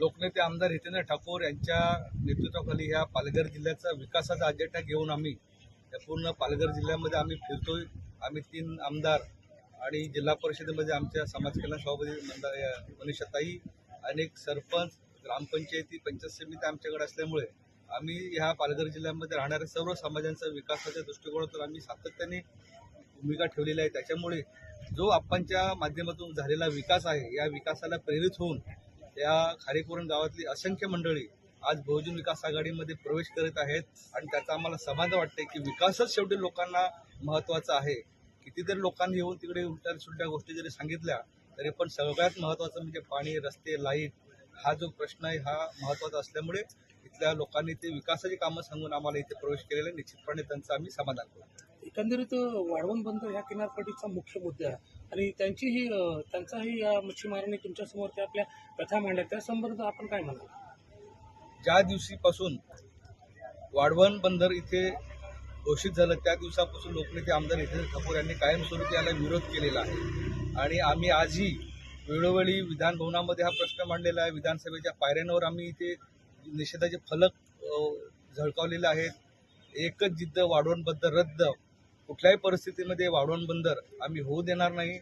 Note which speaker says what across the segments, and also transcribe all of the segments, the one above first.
Speaker 1: लोकनेते आमदार हितेंद्र ठाकूर यांच्या नेतृत्वाखाली ह्या पालघर जिल्ह्याचा विकासाचा अजेंडा घेऊन आम्ही या पूर्ण पालघर जिल्ह्यामध्ये आम्ही फिरतोय. आम्ही तीन आमदार आणि जिल्हा परिषदेमध्ये आमच्या समाज कल्याण सभापती मंदा- या मनीषाताई अनेक सरपंच ग्रामपंचायती पंचायत समिती आमच्याकडे असल्यामुळे आम्ही ह्या पालघर जिल्ह्यामध्ये राहणाऱ्या सर्व समाजांचा विकासाच्या दृष्टिकोनातून आम्ही सातत्याने भूमिका ठेवलेली आहे. त्याच्यामुळे जो आपणच्या माध्यमातून झालेला विकास आहे या विकासाला प्रेरित होऊन या खारेकुरण गावातली असंख्य मंडळी आज बहुजन विकास आघाडीमध्ये प्रवेश करत आहेत आणि त्याचा आम्हाला समाधान वाटते की विकासच शेवटी लोकांना महत्त्वाचा आहे. कितीतरी लोकांनी येऊन तिकडे उलट्या सुलट्या गोष्टी जरी सांगितल्या तरी पण सगळ्यात महत्त्वाचं म्हणजे पाणी रस्ते लाइट हा जो प्रश्न आहे हा महत्त्वाचा असल्यामुळे इथल्या लोकांनी ते विकासाची कामं सांगून आम्हाला इथे प्रवेश केलेला निश्चितपणे त्यांचं आम्ही समाधान करू.
Speaker 2: एकंदरीत वाढवण बंदर ह्या किनारपट्टीचा मुख्य मुद्दा आहे. आणि त्यांचीही त्यांचाही या मच्छीमारांनी तुमच्यासमोर त्या आपल्या कथा मांडल्या. त्या संदर्भात आपण काय म्हणाल?
Speaker 1: ज्या दिवशीपासून वाढवण बंदर इथे घोषित झालं त्या दिवसापासून लोकनेते आमदार हितेंद्र ठाकूर यांनी कायमस्वरूपी याला विरोध केलेला आहे. आणि आम्ही आजही वेळोवेळी विधानभवनामध्ये हा प्रश्न मांडलेला आहे. विधानसभेच्या पायऱ्यांवर आम्ही इथे निषेधाचे फलक झळकावलेले आहेत. एकच जिद्द वाढवण रद्द. कुठल्याही परिस्थितीमध्ये वाढवण बंदर आम्ही होऊ देणार नाही.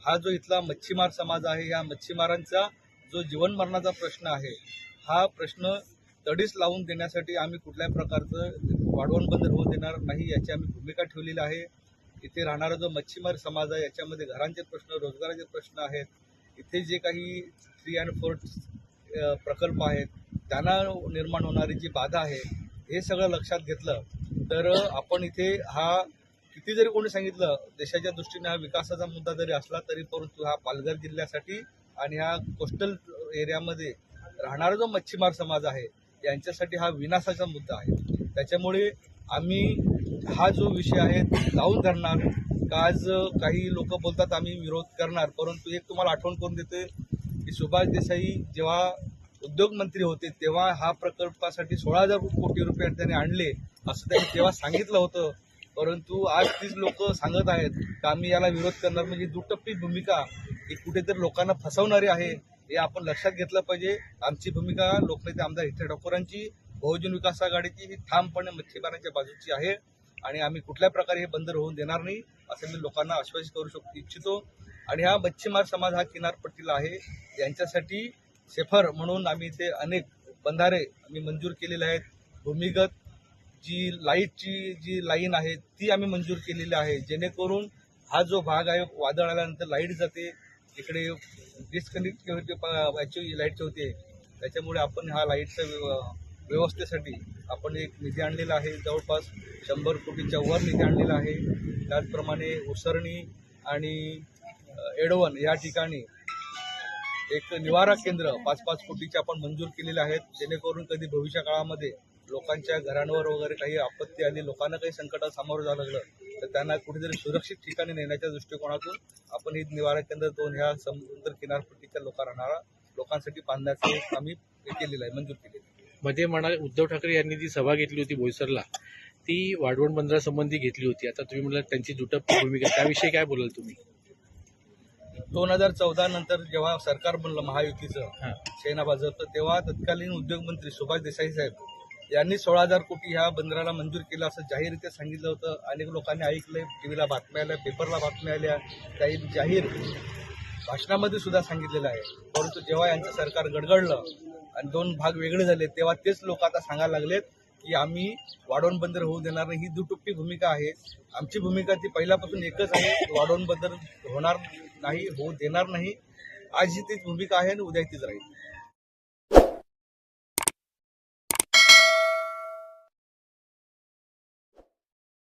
Speaker 1: हा जो इथला मच्छीमार समाज आहे या मच्छीमारांचा जो जीवनमरणाचा प्रश्न आहे हा प्रश्न तडीस लावून देण्यासाठी आम्ही कुठल्याही प्रकारचं वाढवण बंदर होऊ देणार नाही याची आम्ही भूमिका ठेवलेली आहे. इथे राहणारा जो मच्छीमार समाज आहे याच्यामध्ये घरांचे प्रश्न रोजगाराचे प्रश्न आहेत. इथे जे काही थ्री अँड फोर प्रकल्प आहेत त्यांना निर्माण होणारी जी बाधा आहे हे सगळं लक्षात घेतलं तर आपण इथे हा किती जरी कोणी सांगितलं देशाच्या दृष्टीने हा विकासाचा मुद्दा जरी असला तरी परंतु हा पालघर जिल्ह्यासाठी आणि ह्या कोस्टल एरियामध्ये राहणारा जो मच्छीमार समाज आहे यांच्यासाठी हा विनाशाचा मुद्दा आहे. त्याच्यामुळे आम्ही हा जो विषय आहे तो लावून धरणार का आज काही लोक बोलतात आम्ही विरोध करणार परंतु एक तुम्हाला आठवण करून देते की सुभाष देसाई जेव्हा उद्योगमंत्री होते तेव्हा हा प्रकल्पासाठी सोळा हजार कोटी रुपये त्यांनी आणले असं त्यांनी तेव्हा सांगितलं होतं. परंतु आज तीच लोक सांगत आहेत का आम्ही याला विरोध करणार म्हणजे दुटप्पी भूमिका ही कुठेतरी लोकांना फसवणारी आहे हे आपण लक्षात घेतलं पाहिजे. आमची भूमिका लोकनेते आमदार हिथे ठाकूरांची बहुजन विकास आघाडीची ही ठामपणे मच्छीमारांच्या बाजूची आहे. आणि आम्ही कुठल्या प्रकारे हे बंदर होऊन देणार नाही असं मी लोकांना आश्वासित करू शकतो इच्छितो. आणि हा मच्छीमार समाज हा किनारपट्टीला आहे. यांच्यासाठी सेफर म्हणून आम्ही इथे अनेक बंधारे आम्ही मंजूर केलेले आहेत. भूमिगत जी लाईटची जी लाईन आहे ती आम्ही मंजूर केलेली आहे. जेणेकरून हा जो भाग आहे वादळ आल्यानंतर लाइट जाते. इकडे डिस्कनेक्ट याची लाईटची होते त्याच्यामुळे आपण हा लाईटच्या व्यवस्थेसाठी आपण एक निधी आणलेला आहे. जवळपास शंभर कोटीच्या वर निधी आणलेला आहे. त्याचप्रमाणे उसरणी आणि एडवन या ठिकाणी एक निवारा केंद्र पाच पाच कोटीचे आपण मंजूर केलेले आहेत. जेणेकरून कधी भविष्य काळामध्ये लोकांच्या घरांवर वगैरे काही आपत्ती आली लोकांना काही संकटात सामोरं जावं लागलं तर त्यांना कुठेतरी सुरक्षित ठिकाणी नेण्याच्या दृष्टिकोनातून आपण ही निवारा केंद्र दोन ह्या समुद्र किनारपट्टीच्या लोक राहणारा लोकांसाठी बांधण्याचं आम्ही हे केलेलं आहे मंजूर केलेलं आहे.
Speaker 2: मध्ये म्हणा उद्धव ठाकरे यांनी जी सभा घेतली होती बोईसरला ती वाढवण बंदरासंबंधी घेतली होती. आता तुम्ही म्हणाल त्यांची दुटप भूमिका त्याविषयी काय बोलाल तुम्ही?
Speaker 1: दोन हजार चौदा नंतर जेव्हा सरकार बनलं महायुतीचं सेना भाजपचं तेव्हा तत्कालीन उद्योगमंत्री सुभाष देसाई साहेब यांनी सोळा हजार कोटी ह्या बंदराला मंजूर केलं असं जाहीररित्या सांगितलं होतं. अनेक लोकांनी ऐकलंय टीव्हीला बातम्या आल्या पेपरला बातम्या आल्या. काही जाहीर भाषणामध्ये सुद्धा सांगितलेलं आहे. परंतु जेव्हा यांचं सरकार गडगडलं आणि दोन भाग वेगळे झाले तेव्हा तेच लोक आता सांगायला लागलेत की आम्ही वाढवण बंदर होऊ देणार नाही. ही दुटुप्पी भूमिका आहे. आमची भूमिका ती पहिल्यापासून एकच आहे वाढवण बंदर होणार नाही होऊ देणार नाही. आज ही तीच भूमिका आहे आणि उद्या तीच राहील.